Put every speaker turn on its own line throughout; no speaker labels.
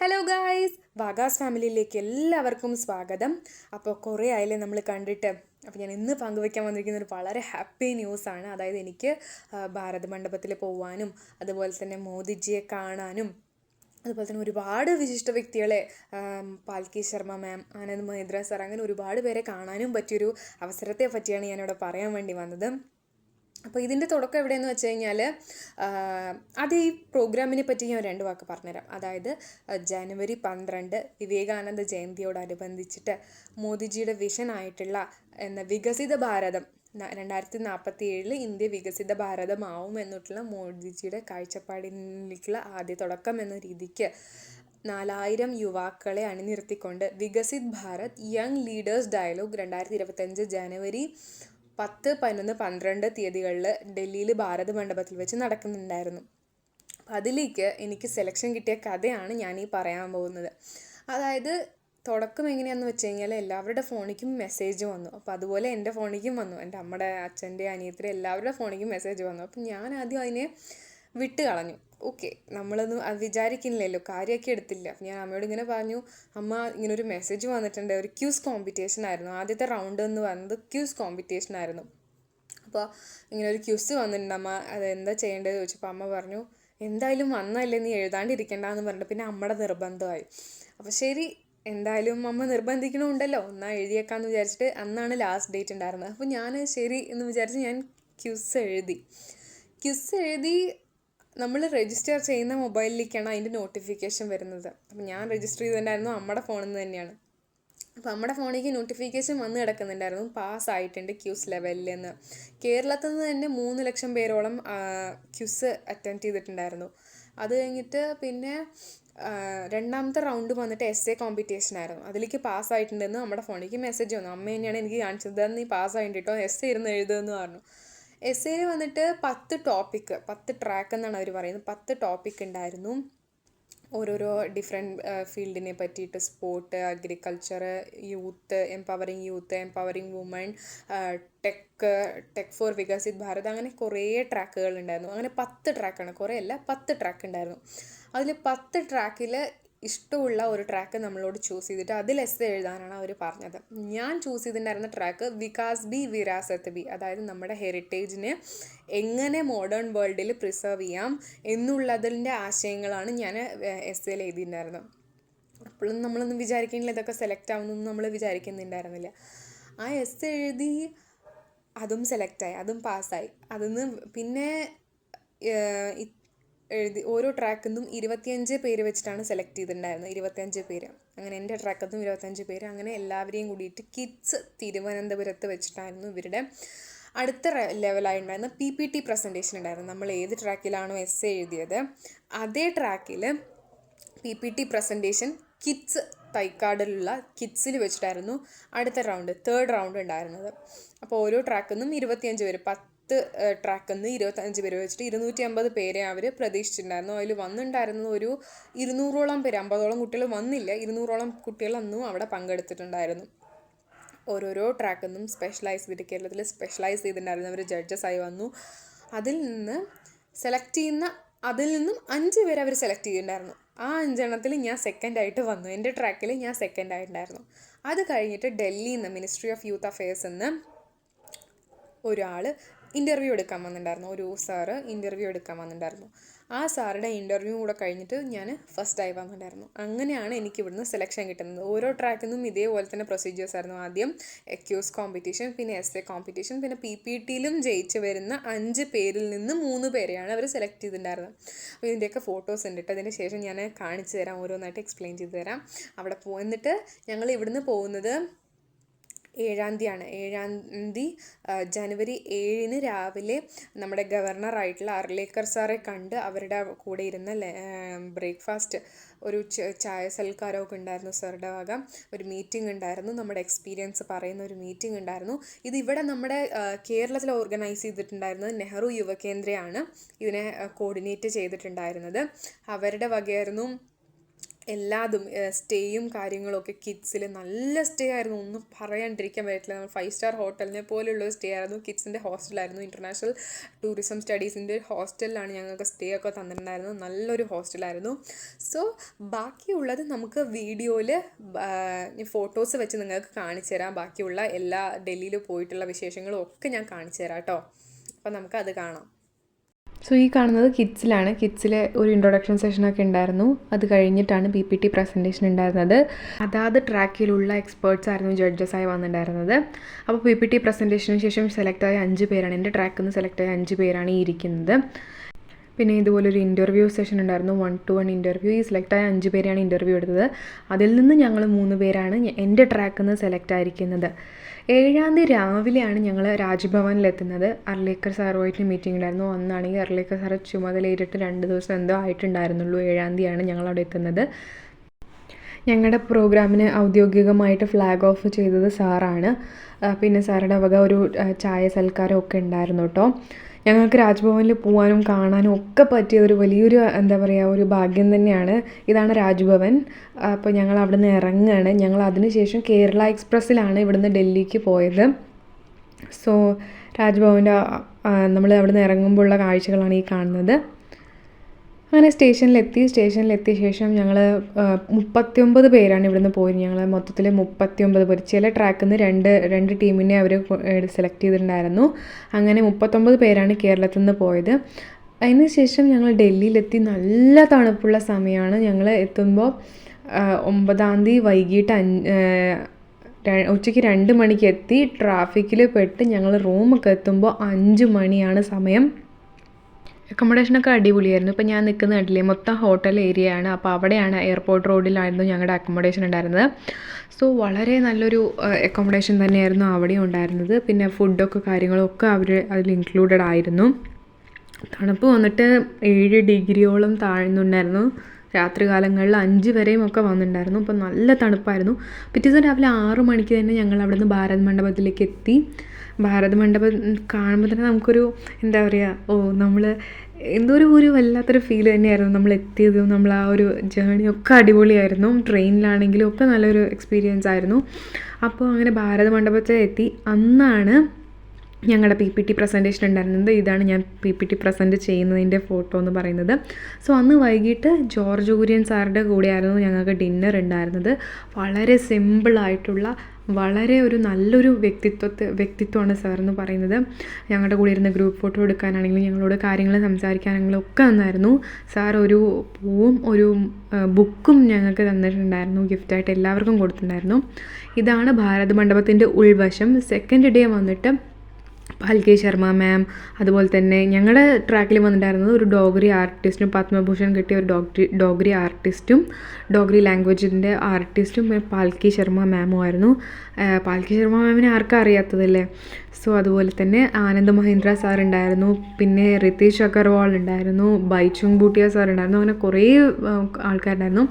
Hello guys വാഗാസ് ഫാമിലിയിലേക്ക് എല്ലാവർക്കും സ്വാഗതം. അപ്പോൾ കുറേ ആയില്ലേ നമ്മൾ കണ്ടിട്ട്? അപ്പോൾ ഞാൻ ഇന്ന് പങ്കുവയ്ക്കാൻ വന്നിരിക്കുന്ന ഒരു വളരെ ഹാപ്പി ന്യൂസാണ് അതായത് എനിക്ക് ഭാരത് മണ്ഡപത്തിൽ പോവാനും അതുപോലെ തന്നെ മോദിജിയെ കാണാനും അതുപോലെ തന്നെ ഒരുപാട് വിശിഷ്ട വ്യക്തികളെ പാൽക്കി ശർമ്മ മാം ആനന്ദ് മഹേന്ദ്ര സർ അങ്ങനെ ഒരുപാട് പേരെ കാണാനും പറ്റിയൊരു അവസരത്തെ പറ്റിയാണ് ഞാനിവിടെ പറയാൻ വേണ്ടി വന്നത്. അപ്പോൾ ഇതിന്റെ തുടക്കം എവിടെയെന്ന് വെച്ച് കഴിഞ്ഞാൽ അത് ഈ പ്രോഗ്രാമിനെ പറ്റി ഞാൻ രണ്ട് വാക്ക് പറഞ്ഞുതരാം. അതായത് ജനുവരി പന്ത്രണ്ട് വിവേകാനന്ദ ജയന്തിയോടനുബന്ധിച്ചിട്ട് മോദിജിയുടെ വിഷനായിട്ടുള്ള എന്ന വികസിത ഭാരതം രണ്ടായിരത്തി നാൽപ്പത്തി ഏഴിൽ ഇന്ത്യ വികസിത ഭാരതമാവും എന്നിട്ടുള്ള മോദിജിയുടെ കാഴ്ചപ്പാടിലേക്കുള്ള ആദ്യ തുടക്കം എന്ന രീതിക്ക് നാലായിരം യുവാക്കളെ അണിനിർത്തിക്കൊണ്ട് Viksit Bharat young leaders dialogue രണ്ടായിരത്തി ഇരുപത്തഞ്ച് ജനുവരി പത്ത് പതിനൊന്ന് പന്ത്രണ്ട് തീയതികളിൽ ഡൽഹിയിൽ ഭാരത് മണ്ഡപത്തിൽ വെച്ച് നടക്കുന്നുണ്ടായിരുന്നു. അപ്പം അതിലേക്ക് എനിക്ക് സെലക്ഷൻ കിട്ടിയ കഥയാണ് ഞാൻ ഈ പറയാൻ പോകുന്നത്. അതായത് തുടക്കം എങ്ങനെയാണെന്ന് വെച്ച് കഴിഞ്ഞാൽ എല്ലാവരുടെ ഫോണിലേക്കും മെസ്സേജ് വന്നു. അപ്പോൾ അതുപോലെ എന്റെ ഫോണിലേക്കും വന്നു. എന്റെ അമ്മയുടെ അച്ഛന്റെ അനിയത്തിന്റെ എല്ലാവരുടെ ഫോണിലേക്കും മെസ്സേജ് വന്നു. അപ്പം ഞാൻ ആദ്യം അതിനെ വിട്ട് കളഞ്ഞു ഓക്കെ നമ്മളൊന്നും അത് വിചാരിക്കുന്നില്ലല്ലോ കാര്യമൊക്കെ എടുത്തില്ല. ഞാൻ അമ്മയോട് ഇങ്ങനെ പറഞ്ഞു അമ്മ ഇങ്ങനെ ഒരു മെസ്സേജ് വന്നിട്ടുണ്ട് ഒരു ക്യൂസ് കോമ്പറ്റീഷൻ ആയിരുന്നു. ആദ്യത്തെ റൗണ്ട് എന്ന് പറയുന്നത് ക്യൂസ് കോമ്പറ്റീഷൻ ആയിരുന്നു. അപ്പോൾ ഇങ്ങനെ ഒരു ക്യൂസ് വന്നിട്ടുണ്ട് അമ്മ അത് എന്താ ചെയ്യേണ്ടത്? ചോദിച്ചപ്പോൾ അമ്മ പറഞ്ഞു എന്തായാലും വന്നല്ലേ നീ എഴുതാണ്ടിരിക്കണ്ടെന്ന് പറഞ്ഞിട്ട് പിന്നെ അമ്മയുടെ നിർബന്ധമായി. അപ്പോൾ ശരി എന്തായാലും അമ്മ നിർബന്ധിക്കണമുണ്ടല്ലോ എന്നാൽ എഴുതിയേക്കാന്ന് വിചാരിച്ചിട്ട് അന്നാണ് ലാസ്റ്റ് ഡേറ്റ് ഉണ്ടായിരുന്നത്. അപ്പോൾ ഞാൻ ശരി എന്ന് വിചാരിച്ച് ഞാൻ ക്യൂസ് എഴുതി. ക്യൂസ് എഴുതി നമ്മൾ രജിസ്റ്റർ ചെയ്യുന്ന മൊബൈലിലേക്കാണ് അതിന്റെ നോട്ടിഫിക്കേഷൻ വരുന്നത്. അപ്പം ഞാൻ രജിസ്റ്റർ ചെയ്തിട്ടുണ്ടായിരുന്നു നമ്മുടെ ഫോണിൽ നിന്ന് തന്നെയാണ്. അപ്പോൾ നമ്മുടെ ഫോണിലേക്ക് നോട്ടിഫിക്കേഷൻ വന്ന് കിടക്കുന്നുണ്ടായിരുന്നു. പാസ് ആയിട്ടുണ്ട് ക്യൂസ് ലെവലിൽ നിന്ന് കേരളത്തിൽ നിന്ന് തന്നെ മൂന്ന് ലക്ഷം പേരോളം ക്യൂസ് അറ്റൻഡ് ചെയ്തിട്ടുണ്ടായിരുന്നു. അത് കഴിഞ്ഞിട്ട് പിന്നെ രണ്ടാമത്തെ റൗണ്ട് വന്നിട്ട് എസ് എ കോമ്പറ്റീഷൻ ആയിരുന്നു. അതിലേക്ക് പാസ് ആയിട്ടുണ്ടെന്ന് നമ്മുടെ ഫോണിലേക്ക് മെസ്സേജ് വന്നു. അമ്മ തന്നെയാണ് എനിക്ക് കാണിച്ചത്. നീ പാസ് എസ് എ ഇരുന്ന് എഴുതുമെന്ന് പറഞ്ഞു. എസ് എയിൽ വന്നിട്ട് പത്ത് ടോപ്പിക്ക് പത്ത് ട്രാക്ക് എന്നാണ് അവർ പറയുന്നത്. പത്ത് ടോപ്പിക് ഉണ്ടായിരുന്നു. ഓരോരോ ഡിഫറെന്റ് ഫീൽഡിനെ പറ്റിയിട്ട് sport agriculture youth empowering youth empowering women tech tech for Viksit Bharat അങ്ങനെ കുറേ ട്രാക്കുകൾ ഉണ്ടായിരുന്നു. അങ്ങനെ പത്ത് ട്രാക്കാണ് കുറേ അല്ല പത്ത് ട്രാക്ക് ഉണ്ടായിരുന്നു. അതിൽ പത്ത് ട്രാക്കിൽ ഇഷ്ടമുള്ള ഒരു ട്രാക്ക് നമ്മളോട് ചൂസ് ചെയ്തിട്ട് അതിൽ എസ് എഴുതാനാണ് അവർ പറഞ്ഞത്. ഞാൻ ചൂസ് ചെയ്തിട്ടുണ്ടായിരുന്ന ട്രാക്ക് വികാസ് ബി വിരാസത്ത് ബി അതായത് നമ്മുടെ ഹെറിറ്റേജിനെ എങ്ങനെ മോഡേൺ വേൾഡിൽ പ്രിസർവ് ചെയ്യാം എന്നുള്ളതിന്റെ ആശയങ്ങളാണ് ഞാൻ എസ് എയിൽ എഴുതിയിട്ടുണ്ടായിരുന്നത്. അപ്പോഴും നമ്മളൊന്നും വിചാരിക്കുന്നില്ല ഇതൊക്കെ സെലക്ട് ആവുന്നൊന്നും നമ്മൾ വിചാരിക്കുന്നുണ്ടായിരുന്നില്ല. ആ എസ് എഴുതി അതും സെലക്റ്റായി അതും പാസ്സായി അതിന്ന് പിന്നെ എഴുതി ഓരോ ട്രാക്കിൽ നിന്നും ഇരുപത്തിയഞ്ച് പേര് വെച്ചിട്ടാണ് സെലക്ട് ചെയ്തിട്ടുണ്ടായിരുന്നത്. ഇരുപത്തിയഞ്ച് പേര്. അങ്ങനെ എന്റെ ട്രാക്കിൽ നിന്നും ഇരുപത്തഞ്ച് പേര്. അങ്ങനെ എല്ലാവരെയും കൂടിയിട്ട് കിഡ്സ് തിരുവനന്തപുരത്ത് വെച്ചിട്ടായിരുന്നു ഇവരുടെ അടുത്ത ലെവലായി ഉണ്ടായിരുന്ന പി പി ടി പ്രസന്റേഷൻ ഉണ്ടായിരുന്നു നമ്മൾ ഏത് ട്രാക്കിലാണോ എസ് എഴുതിയത് അതേ ട്രാക്കിൽ P P T presentation KIDS തൈക്കാടിലുള്ള കിഡ്സിൽ വെച്ചിട്ടായിരുന്നു അടുത്ത റൗണ്ട് തേർഡ് റൗണ്ട് ഉണ്ടായിരുന്നത്. അപ്പോൾ ഓരോ ട്രാക്കിൽ നിന്നും ഇരുപത്തിയഞ്ച് പേര് പത്ത് ട്രാക്കിൽ നിന്ന് ഇരുപത്തഞ്ച് പേര് വെച്ചിട്ട് ഇരുന്നൂറ്റി അമ്പത് പേരെ അവർ പ്രതീക്ഷിച്ചിട്ടുണ്ടായിരുന്നു. അതിൽ വന്നിട്ടുണ്ടായിരുന്നത് ഒരു ഇരുന്നൂറോളം പേര് അമ്പതോളം കുട്ടികൾ വന്നില്ല. ഇരുന്നൂറോളം കുട്ടികൾ അന്നും അവിടെ പങ്കെടുത്തിട്ടുണ്ടായിരുന്നു. ഓരോരോ ട്രാക്കിൽ നിന്നും സ്പെഷ്യലൈസ് ചെയ്തിട്ട് കേരളത്തിൽ സ്പെഷ്യലൈസ് ചെയ്തിട്ടുണ്ടായിരുന്നു ജഡ്ജസ് ആയി വന്നു. അതിൽ നിന്ന് സെലക്ട് ചെയ്യുന്ന അതിൽ നിന്നും അഞ്ച് പേര് അവർ സെലക്ട് ചെയ്തിട്ടുണ്ടായിരുന്നു. ആ അഞ്ചെണ്ണത്തിൽ ഞാൻ സെക്കൻഡ് ആയിട്ട് വന്നു. എന്റെ ട്രാക്കിൽ ഞാൻ സെക്കൻഡ് ആയിട്ടുണ്ടായിരുന്നു. അത് കഴിഞ്ഞിട്ട് ഡൽഹിയിൽ നിന്ന് മിനിസ്ട്രി ഓഫ് യൂത്ത് അഫയേഴ്സ് നിന്ന് ഒരാൾ ഇന്റർവ്യൂ എടുക്കാൻ വന്നിട്ടുണ്ടായിരുന്നു. ഒരു സാറ് ഇന്റർവ്യൂ എടുക്കാൻ വന്നിട്ടുണ്ടായിരുന്നു. ആ സാറുടെ ഇന്റർവ്യൂ കൂടെ കഴിഞ്ഞിട്ട് ഞാൻ ഫസ്റ്റ് ആയി വന്നിട്ടുണ്ടായിരുന്നു. അങ്ങനെയാണ് എനിക്ക് ഇവിടുന്ന് സെലക്ഷൻ കിട്ടുന്നത്. ഓരോ ട്രാക്കിൽ നിന്നും ഇതേപോലെ തന്നെ പ്രൊസീജിയേഴ്സ് ആയിരുന്നു. ആദ്യം എക്യൂസ് കോമ്പറ്റീഷൻ പിന്നെ എസ് എ കോമ്പറ്റീഷൻ പിന്നെ പി പി ടിയിലും ജയിച്ച് വരുന്ന അഞ്ച് പേരിൽ നിന്ന് മൂന്ന് പേരെയാണ് അവർ സെലക്ട് ചെയ്തിട്ടുണ്ടായിരുന്നത്. അപ്പോൾ ഇതിന്റെയൊക്കെ ഫോട്ടോസ് ഉണ്ട് അതിന് ശേഷം ഞാൻ കാണിച്ചു തരാം. ഓരോന്നായിട്ട് എക്സ്പ്ലെയിൻ ചെയ്തു തരാം. അവിടെ പോ എന്നിട്ട് ഞങ്ങൾ ഇവിടുന്ന് പോകുന്നത് ഏഴാം തീയതിയാണ്. ഏഴാം തീയതി ജനുവരി ഏഴിന് രാവിലെ നമ്മുടെ ഗവർണറായിട്ടുള്ള അർലേക്കർ സാറെ കണ്ട് അവരുടെ കൂടെ ഇരുന്ന ബ്രേക്ക്ഫാസ്റ്റ് ഒരു ചായ സൽക്കാരമൊക്കെ ഉണ്ടായിരുന്നു സാറുടെ വക. ഒരു മീറ്റിംഗ് ഉണ്ടായിരുന്നു. നമ്മുടെ എക്സ്പീരിയൻസ് പറയുന്ന ഒരു മീറ്റിംഗ് ഉണ്ടായിരുന്നു. ഇത് ഇവിടെ നമ്മുടെ കേരളത്തിൽ ഓർഗനൈസ് ചെയ്തിട്ടുണ്ടായിരുന്നത് നെഹ്റു യുവകേന്ദ്രയാണ്. ഇതിനെ കോർഡിനേറ്റ് ചെയ്തിട്ടുണ്ടായിരുന്നത്. അവരുടെ വകയായിരുന്നു എല്ലാതും സ്റ്റേയും കാര്യങ്ങളൊക്കെ കിഡ്സിൽ നല്ല സ്റ്റേ ആയിരുന്നു. ഒന്നും പറയാണ്ടിരിക്കാൻ പറ്റില്ല. നമ്മൾ ഫൈവ് സ്റ്റാർ ഹോട്ടലിനെ പോലെയുള്ള സ്റ്റേ ആയിരുന്നു. കിഡ്സിന്റെ ഹോസ്റ്റലായിരുന്നു. ഇന്റർനാഷണൽ ടൂറിസം സ്റ്റഡീസിന്റെ ഹോസ്റ്റലിലാണ് ഞങ്ങൾക്ക് സ്റ്റേ ഒക്കെ തന്നിട്ടുണ്ടായിരുന്നത്. നല്ലൊരു ഹോസ്റ്റലായിരുന്നു. സോ ബാക്കിയുള്ളത് നമുക്ക് വീഡിയോയിൽ ഫോട്ടോസ് വെച്ച് നിങ്ങൾക്ക് കാണിച്ചു തരാം. ബാക്കിയുള്ള എല്ലാ ഡൽഹിയിൽ പോയിട്ടുള്ള വിശേഷങ്ങളും ഒക്കെ ഞാൻ കാണിച്ചു തരാം കേട്ടോ. അപ്പോൾ നമുക്കത് കാണാം.
സോ ഈ കാണുന്നത് കിഡ്സിലാണ് കിഡ്സിലെ ഒരു ഇൻട്രൊഡക്ഷൻ സെഷനൊക്കെ ഉണ്ടായിരുന്നു. അത് കഴിഞ്ഞിട്ടാണ് പി പി ടി പ്രസന്റേഷൻ ഉണ്ടായിരുന്നത്. അതാത് ട്രാക്കിലുള്ള എക്സ്പേർട്സ് ആയിരുന്നു ജഡ്ജസ് ആയി വന്നിട്ടുണ്ടായിരുന്നത്. അപ്പോൾ പി പി ടി പ്രസന്റേഷന് ശേഷം സെലക്ട് ആയ അഞ്ച് പേരാണ്. എന്റെ ട്രാക്കിൽ നിന്ന് ആയ അഞ്ച് പേരാണ് ഈ ഇരിക്കുന്നത്. പിന്നെ ഇതുപോലൊരു ഇന്റർവ്യൂ സെഷൻ ഉണ്ടായിരുന്നു. വൺ ടു വൺ ഇന്റർവ്യൂ ഈ സെലക്ട് ആയ അഞ്ച് പേരെയാണ് ഇന്റർവ്യൂ എടുത്തത്. അതിൽ നിന്ന് ഞങ്ങൾ മൂന്ന് പേരാണ് എന്റെ ട്രാക്കിൽ നിന്ന് സെലക്ട് ആയിരിക്കുന്നത്. ഏഴാം തീയതി രാവിലെയാണ് ഞങ്ങൾ രാജ്ഭവനിലെത്തുന്നത്. അർലേക്കർ സാറുമായിട്ട് മീറ്റിംഗ് ഉണ്ടായിരുന്നു അന്നാണെങ്കിൽ അർലേക്കർ സാറ് ചുമതലയേറ്റിട്ട് രണ്ട് ദിവസം എന്തോ ആയിട്ടുണ്ടായിരുന്നുള്ളൂ. ഏഴാം തീയതിയാണ് ഞങ്ങൾ അവിടെ എത്തുന്നത്. ഞങ്ങളുടെ പ്രോഗ്രാമിന് ഔദ്യോഗികമായിട്ട് ഫ്ലാഗ് ഓഫ് ചെയ്തത് സാറാണ്. പിന്നെ സാറുടെ വക ഒരു ചായ സൽക്കാരമൊക്കെ ഉണ്ടായിരുന്നു കേട്ടോ ഞങ്ങൾക്ക് രാജ്ഭവനിൽ പോകാനും കാണാനും ഒക്കെ പറ്റിയ ഒരു വലിയൊരു എന്താ പറയുക ഒരു ഭാഗ്യം തന്നെയാണ്. ഇതാണ് രാജ്ഭവൻ. അപ്പോൾ ഞങ്ങൾ അവിടെ നിന്ന് ഇറങ്ങുകയാണ് ഞങ്ങൾ അതിനുശേഷം കേരള എക്സ്പ്രസ്സിലാണ് ഇവിടുന്ന് ഡൽഹിക്ക് പോയത്. സോ രാജ്ഭവന്റെ നമ്മൾ അവിടെ നിന്ന് ഇറങ്ങുമ്പോഴുള്ള കാഴ്ചകളാണ് ഈ കാണുന്നത്. അങ്ങനെ സ്റ്റേഷനിലെത്തി സ്റ്റേഷനിലെത്തിയ ശേഷം ഞങ്ങൾ മുപ്പത്തിയൊമ്പത് പേരാണ് ഇവിടുന്ന് പോയി ഞങ്ങൾ മൊത്തത്തിൽ മുപ്പത്തിയൊമ്പത് പേര്. ചില ട്രാക്കിൽ നിന്ന് രണ്ട് രണ്ട് ടീമിനെ അവർ സെലക്ട് ചെയ്തിട്ടുണ്ടായിരുന്നു. അങ്ങനെ മുപ്പത്തൊമ്പത് പേരാണ് കേരളത്തിൽ നിന്ന് പോയത്. അതിന് ശേഷം ഞങ്ങൾ ഡൽഹിയിലെത്തി. നല്ല തണുപ്പുള്ള സമയമാണ് ഞങ്ങൾ എത്തുമ്പോൾ ഒമ്പതാം തീയതി വൈകിട്ട് ഉച്ചയ്ക്ക് രണ്ട് മണിക്ക് എത്തി. ട്രാഫിക്കിൽ പെട്ട് ഞങ്ങൾ റൂമൊക്കെ എത്തുമ്പോൾ അഞ്ച് മണിയാണ് സമയം. അക്കോമഡേഷനൊക്കെ അടിപൊളിയായിരുന്നു. ഇപ്പോൾ ഞാൻ നിൽക്കുന്ന കണ്ടില്ലേ മൊത്തം ഹോട്ടൽ ഏരിയ ആണ്. അപ്പോൾ അവിടെയാണ് എയർപോർട്ട് റോഡിലായിരുന്നു ഞങ്ങളുടെ അക്കോമഡേഷൻ ഉണ്ടായിരുന്നത്. സോ വളരെ നല്ലൊരു അക്കോമഡേഷൻ തന്നെയായിരുന്നു അവിടെ ഉണ്ടായിരുന്നത്. പിന്നെ ഫുഡൊക്കെ കാര്യങ്ങളൊക്കെ അവർ അതിൽ ഇൻക്ലൂഡഡ് ആയിരുന്നു. തണുപ്പ് വന്നിട്ട് ഏഴ് ഡിഗ്രിയോളം താഴ്ന്നുണ്ടായിരുന്നു. രാത്രികാലങ്ങളിൽ അഞ്ച് വരെയും ഒക്കെ വന്നിട്ടുണ്ടായിരുന്നു. അപ്പോൾ നല്ല തണുപ്പായിരുന്നു. പിറ്റേ ദിവസം രാവിലെ ആറ് മണിക്ക് തന്നെ ഞങ്ങൾ അവിടുന്ന് ഭാരത് മണ്ഡപത്തിലേക്ക് എത്തി. ഭാരത് മണ്ഡപം കാണുമ്പോൾ തന്നെ നമുക്കൊരു എന്താ പറയുക ഓ നമ്മൾ എന്തോ ഒരു ഒരു വല്ലാത്തൊരു ഫീൽ തന്നെയായിരുന്നു നമ്മൾ എത്തിയതും. നമ്മൾ ആ ഒരു ജേണി ഒക്കെ അടിപൊളിയായിരുന്നു. ട്രെയിനിലാണെങ്കിലും ഒക്കെ നല്ലൊരു എക്സ്പീരിയൻസ് ആയിരുന്നു. അപ്പോൾ അങ്ങനെ ഭാരത മണ്ഡപത്തിൽ എത്തി. അന്നാണ് ഞങ്ങളുടെ പി പി ടി പ്രസന്റേഷൻ ഉണ്ടായിരുന്നത്. ഇതാണ് ഞാൻ പി പി ടി പ്രസന്റ് ചെയ്യുന്നതിന്റെ ഫോട്ടോ എന്ന് പറയുന്നത്. സോ അന്ന് വൈകിട്ട് ജോർജ് കുര്യൻ സാറിന്റെ കൂടെയായിരുന്നു ഞങ്ങൾക്ക് ഡിന്നർ ഉണ്ടായിരുന്നത്. വളരെ സിമ്പിളായിട്ടുള്ള വളരെ ഒരു നല്ലൊരു വ്യക്തിത്വത്തെ വ്യക്തിത്വമാണ് സാർ എന്ന് പറയുന്നത്. ഞങ്ങളുടെ കൂടെ ഇരുന്ന് ഗ്രൂപ്പ് ഫോട്ടോ എടുക്കാനാണെങ്കിലും ഞങ്ങളോട് കാര്യങ്ങൾ സംസാരിക്കാനാണെങ്കിലും ഒക്കെ തന്നായിരുന്നു സാർ ഒരു പൂവും ഒരു ബുക്കും ഞങ്ങൾക്ക് തന്നിട്ടുണ്ടായിരുന്നു. ഗിഫ്റ്റായിട്ട് എല്ലാവർക്കും കൊടുത്തിട്ടുണ്ടായിരുന്നു. ഇതാണ് ഭാരത് മണ്ഡപത്തിന്റെ ഉൾവശം. സെക്കൻഡ് ഡേ വന്നിട്ട് പാൽകെ ശർമ്മ മാം അതുപോലെ തന്നെ ഞങ്ങളുടെ ട്രാക്കിൽ വന്നിട്ടുണ്ടായിരുന്നത് ഒരു ഡോഗ്രി ആർട്ടിസ്റ്റും പത്മഭൂഷൺ കിട്ടിയ ഒരു ഡോഗ്രി ഡോഗ്രി ആർട്ടിസ്റ്റും ഡോഗ്രി ലാംഗ്വേജിന്റെ ആർട്ടിസ്റ്റും പാൽകി ശർമ്മ മാമും ആയിരുന്നു. പാൽകെ ശർമ്മ മാമിനെ ആർക്കും അറിയാത്തതല്ലേ? സോ അതുപോലെ തന്നെ ആനന്ദ് മഹീന്ദ്ര സാർ ഉണ്ടായിരുന്നു പിന്നെ റിതീഷ് അഗർവാൾ ഉണ്ടായിരുന്നു ബൈചുങ് ബൂട്ടിയ സാർ ഉണ്ടായിരുന്നു അങ്ങനെ കുറേ ആൾക്കാരുണ്ടായിരുന്നു.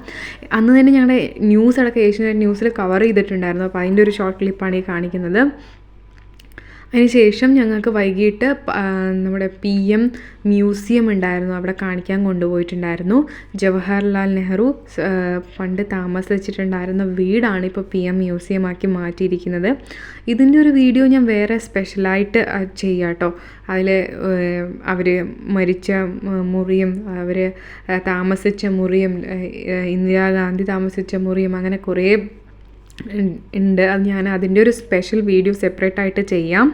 അന്ന് തന്നെ ഞങ്ങളുടെ ന്യൂസ് അടക്കം ഏഷ്യനെറ്റ് ന്യൂസിൽ കവർ ചെയ്തിട്ടുണ്ടായിരുന്നു. അപ്പോൾ അതിന്റെ ഒരു ഷോർട്ട് ക്ലിപ്പാണ് ഈ കാണിക്കുന്നത്. അതിനുശേഷം ഞങ്ങൾക്ക് വൈകിട്ട് നമ്മുടെ പി എം മ്യൂസിയം ഉണ്ടായിരുന്നു. അവിടെ കാണിക്കാൻ കൊണ്ടുപോയിട്ടുണ്ടായിരുന്നു. ജവഹർലാൽ നെഹ്റു പണ്ട് താമസിച്ചിട്ടുണ്ടായിരുന്ന വീടാണ് ഇപ്പോൾ പി എം മ്യൂസിയം ആക്കി മാറ്റിയിരിക്കുന്നത്. ഇതിന്റെ ഒരു വീഡിയോ ഞാൻ വേറെ സ്പെഷ്യലായിട്ട് ചെയ്യാം കേട്ടോ അതിൽ അവർ മരിച്ച മുറിയും അവർ താമസിച്ച മുറിയും ഇന്ദിരാഗാന്ധി താമസിച്ച മുറിയും അങ്ങനെ കുറേ ഉണ്ട് അത് ഞാൻ അതിന്റെ ഒരു സ്പെഷ്യൽ വീഡിയോ സെപ്പറേറ്റ് ആയിട്ട് ചെയ്യാം.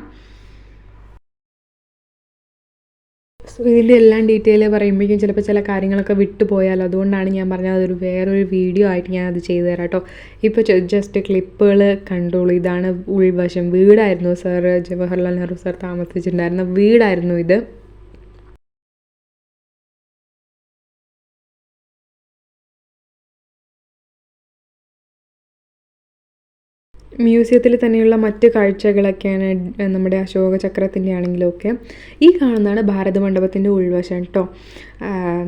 സോ ഇതിന്റെ എല്ലാം ഡീറ്റെയിൽ പറയുമ്പോഴേക്കും ചിലപ്പോൾ ചില കാര്യങ്ങളൊക്കെ വിട്ടുപോയാലോ അതുകൊണ്ടാണ് ഞാൻ പറഞ്ഞത് അതൊരു വേറൊരു വീഡിയോ ആയിട്ട് ഞാൻ അത് ചെയ്തു തരാം കേട്ടോ. ഇപ്പോൾ ജസ്റ്റ് ക്ലിപ്പുകൾ കണ്ടോളൂ. ഇതാണ് ഉൾവശം. വീടായിരുന്നു സാർ ജവഹർലാൽ നെഹ്റു സാർ താമസിച്ചിട്ടുണ്ടായിരുന്ന വീടായിരുന്നു ഇത്. മ്യൂസിയത്തിൽ തന്നെയുള്ള മറ്റ് കാഴ്ചകളൊക്കെയാണ് നമ്മുടെ അശോക ചക്രത്തിന്റെ ആണെങ്കിലും ഒക്കെ ഈ കാണുന്നതാണ് ഭാരത മണ്ഡപത്തിന്റെ ഉൾവശം കേട്ടോ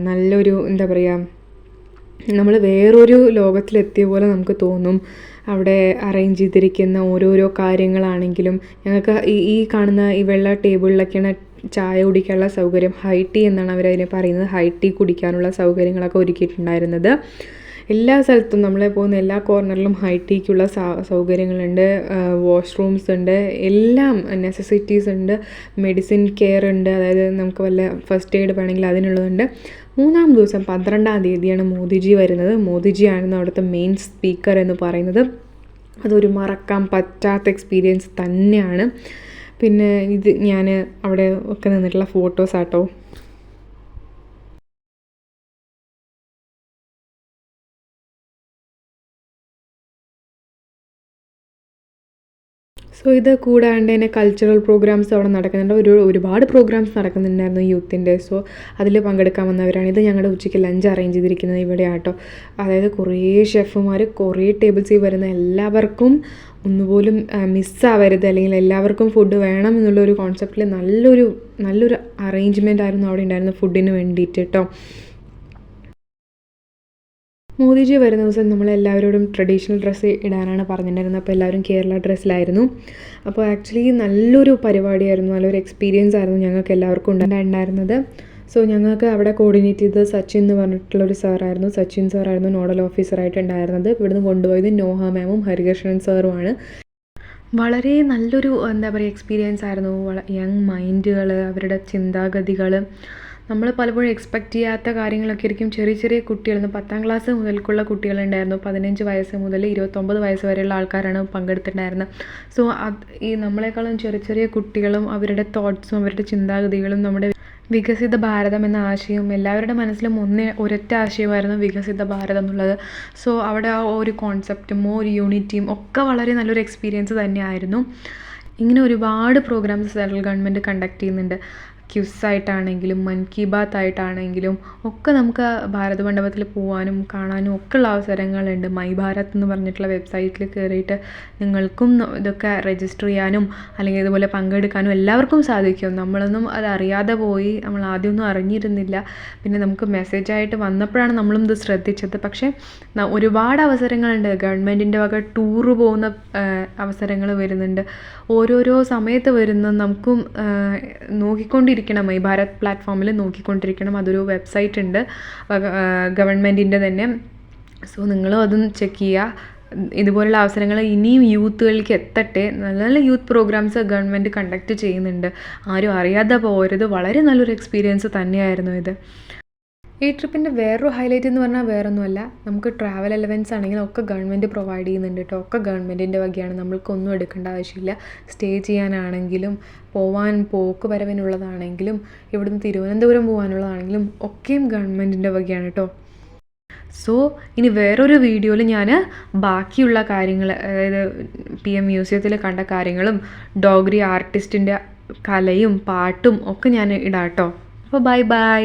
നല്ലൊരു എന്താ പറയുക നമ്മൾ വേറൊരു ലോകത്തിലെത്തിയ പോലെ നമുക്ക് തോന്നും. അവിടെ അറേഞ്ച് ചെയ്തിരിക്കുന്ന ഓരോരോ കാര്യങ്ങളാണെങ്കിലും ഞങ്ങൾക്ക് ഈ ഈ കാണുന്ന ഈ വെള്ള ടേബിളിലൊക്കെയാണ് ചായ കുടിക്കാനുള്ള സൗകര്യം. ഹൈ ടീ എന്നാണ് അവരതിനെ പറയുന്നത്. ഹൈ ടീ കുടിക്കാനുള്ള സൗകര്യങ്ങളൊക്കെ ഒരുക്കിയിട്ടുണ്ടായിരുന്നത്. എല്ലാ സ്ഥലത്തും നമ്മളെ പോകുന്ന എല്ലാ കോർണറിലും ഹൈടേക്കുള്ള സൗകര്യങ്ങളുണ്ട്. വാഷ്റൂംസ് ഉണ്ട്. എല്ലാം നെസസിറ്റീസ് ഉണ്ട്. മെഡിസിൻ കെയർ ഉണ്ട്. അതായത് നമുക്ക് വല്ല ഫസ്റ്റ് എയ്ഡ് വേണമെങ്കിൽ അതിനുള്ളതുണ്ട്. മൂന്നാം ദിവസം പന്ത്രണ്ടാം തീയതിയാണ് മോദിജി വരുന്നത്. മോദിജിയാണെന്ന് അവിടുത്തെ മെയിൻ സ്പീക്കർ എന്ന് പറയുന്നത്. അതൊരു മറക്കാൻ പറ്റാത്ത എക്സ്പീരിയൻസ് തന്നെയാണ്. പിന്നെ ഇത് ഞാൻ അവിടെ ഒക്കെ നിന്നിട്ടുള്ള ഫോട്ടോസ് ആട്ടോ. സോ ഇത് കൂടാണ്ട് തന്നെ കൾച്ചറൽ പ്രോഗ്രാംസ് അവിടെ നടക്കുന്നുണ്ട്. ഒരു ഒരുപാട് പ്രോഗ്രാംസ് നടക്കുന്നുണ്ടായിരുന്നു യൂത്തിന്റെ സോ അതിൽ പങ്കെടുക്കാൻ വന്നവരാണ്. ഇത് ഞങ്ങളുടെ ഉച്ചയ്ക്ക് ലഞ്ച് അറേഞ്ച് ചെയ്തിരിക്കുന്നത് ഇവിടെ ആട്ടോ. അതായത് കുറേ ഷെഫുമാർ കുറേ ടേബിൾസിൽ വരുന്ന എല്ലാവർക്കും ഒന്നുപോലും മിസ്സാവരുത് അല്ലെങ്കിൽ എല്ലാവർക്കും ഫുഡ് വേണം എന്നുള്ള ഒരു കോൺസെപ്റ്റിൽ നല്ലൊരു നല്ലൊരു അറേഞ്ച്മെന്റ് ആയിരുന്നു അവിടെ ഉണ്ടായിരുന്നു ഫുഡിന് വേണ്ടിയിട്ട് കേട്ടോ മോദിജി വരുന്ന ദിവസം നമ്മളെല്ലാവരോടും ട്രഡീഷണൽ ഡ്രസ്സ് ഇടാനാണ് പറഞ്ഞിട്ടുണ്ടായിരുന്നത്. അപ്പോൾ എല്ലാവരും കേരള ഡ്രസ്സിലായിരുന്നു അപ്പോൾ ആക്ച്വലി നല്ലൊരു പരിപാടിയായിരുന്നു. നല്ലൊരു എക്സ്പീരിയൻസ് ആയിരുന്നു ഞങ്ങൾക്ക് എല്ലാവർക്കും ഉണ്ടായിരുന്നത്. സോ ഞങ്ങൾക്ക് അവിടെ കോർഡിനേറ്റ് ചെയ്തത് സച്ചിൻ എന്ന് പറഞ്ഞിട്ടുള്ള ഒരു സാറായിരുന്നു സച്ചിൻ സാറായിരുന്നു നോഡൽ ഓഫീസറായിട്ട് ഉണ്ടായിരുന്നത്. ഇവിടുന്ന് കൊണ്ടുപോയത് നോഹ മാമും ഹരികൃഷ്ണൻ സാറുമാണ് വളരെ നല്ലൊരു എന്താ പറയുക എക്സ്പീരിയൻസ് ആയിരുന്നു. യങ് മൈൻഡുകൾ അവരുടെ ചിന്താഗതികൾ നമ്മൾ പലപ്പോഴും എക്സ്പെക്റ്റ് ചെയ്യാത്ത കാര്യങ്ങളൊക്കെ ആയിരിക്കും. ചെറിയ ചെറിയ കുട്ടികൾ പത്താം ക്ലാസ് മുതൽക്കുള്ള കുട്ടികളുണ്ടായിരുന്നു. പതിനഞ്ച് വയസ്സ് മുതൽ ഇരുപത്തൊമ്പത് വയസ്സ് വരെയുള്ള ആൾക്കാരാണ് പങ്കെടുത്തിട്ടുണ്ടായിരുന്നത്. സോ അത് ഈ നമ്മളെക്കാളും ചെറിയ ചെറിയ കുട്ടികളും അവരുടെ തോട്ട്സും അവരുടെ ചിന്താഗതികളും നമ്മുടെ വികസിത ഭാരതം എന്ന ആശയവും എല്ലാവരുടെ മനസ്സിലും ഒന്നേ ഒരൊറ്റ ആശയമായിരുന്നു വികസിത ഭാരതം എന്നുള്ളത്. സോ അവിടെ ആ ഒരു കോൺസെപ്റ്റും ഒരു യൂണിറ്റിയും ഒക്കെ വളരെ നല്ലൊരു എക്സ്പീരിയൻസ് തന്നെയായിരുന്നു. ഇങ്ങനെ ഒരുപാട് പ്രോഗ്രാംസ് സെൻട്രൽ ഗവൺമെന്റ് കണ്ടക്ട് ചെയ്യുന്നുണ്ട്. ക്യുസ് ആയിട്ടാണെങ്കിലും മൻ കി ബാത്ത് ആയിട്ടാണെങ്കിലും ഒക്കെ നമുക്ക് ഭാരത് മണ്ഡപത്തിൽ പോവാനും കാണാനും ഒക്കെ ഉള്ള അവസരങ്ങളുണ്ട്. മൈ ഭാരത് എന്ന് പറഞ്ഞിട്ടുള്ള വെബ്സൈറ്റിൽ കയറിയിട്ട് നിങ്ങൾക്കും ഇതൊക്കെ രജിസ്റ്റർ ചെയ്യാനും അല്ലെങ്കിൽ ഇതുപോലെ പങ്കെടുക്കാനും എല്ലാവർക്കും സാധിക്കും. നമ്മളൊന്നും അത് അറിയാതെ പോയി നമ്മൾ ആദ്യമൊന്നും അറിഞ്ഞിരുന്നില്ല. പിന്നെ നമുക്ക് മെസ്സേജ് ആയിട്ട് വന്നപ്പോഴാണ് നമ്മളും ഇത് ശ്രദ്ധിച്ചത്. പക്ഷേ ഒരുപാട് അവസരങ്ങളുണ്ട്. ഗവൺമെന്റിന്റെ വക ടൂറ് പോകുന്ന അവസരങ്ങൾ വരുന്നുണ്ട്. ഓരോരോ സമയത്ത് വരുന്ന നമുക്കും നോക്കിക്കൊണ്ടിരിക്കണം ഈ ഭാരത് പ്ലാറ്റ്ഫോമിൽ നോക്കിക്കൊണ്ടിരിക്കണം. അതൊരു വെബ്സൈറ്റ് ഉണ്ട്. ഗവൺമെന്റിന്റെ തന്നെ. സോ നിങ്ങളും അതും ചെക്ക് ചെയ്യുക. ഇതുപോലുള്ള അവസരങ്ങൾ ഇനിയും യൂത്തുകളിലേക്ക് എത്തട്ടെ. നല്ല നല്ല യൂത്ത് പ്രോഗ്രാംസ് ഗവൺമെന്റ് കണ്ടക്ട് ചെയ്യുന്നുണ്ട്. ആരും അറിയാതെ പോകരുത് വളരെ നല്ലൊരു എക്സ്പീരിയൻസ് തന്നെയായിരുന്നു ഇത്. ഈ ട്രിപ്പിന്റെ വേറൊരു ഹൈലൈറ്റ് എന്ന് പറഞ്ഞാൽ വേറൊന്നുമല്ല. നമുക്ക് ട്രാവൽ അലവൻസ് ആണെങ്കിലും ഒക്കെ ഗവൺമെന്റ് പ്രൊവൈഡ് ചെയ്യുന്നുണ്ട് കേട്ടോ ഒക്കെ ഗവൺമെന്റിന്റെ വകയാണ്. നമ്മൾക്കൊന്നും എടുക്കേണ്ട ആവശ്യമില്ല. സ്റ്റേ ചെയ്യാനാണെങ്കിലും പോവാൻ പോക്ക് വരവിനുള്ളതാണെങ്കിലും ഇവിടുന്ന് തിരുവനന്തപുരം പോകാനുള്ളതാണെങ്കിലും ഒക്കെയും ഗവൺമെന്റിന്റെ വകയാണ് കേട്ടോ സോ ഇനി വേറൊരു വീഡിയോയിൽ ഞാൻ ബാക്കിയുള്ള കാര്യങ്ങൾ അതായത് പി എം മ്യൂസിയത്തിൽ കണ്ട കാര്യങ്ങളും ഡോഗ്രി ആർട്ടിസ്റ്റിന്റെ കലയും പാട്ടും ഒക്കെ ഞാൻ ഇടാം കേട്ടോ അപ്പോൾ ബൈ ബൈ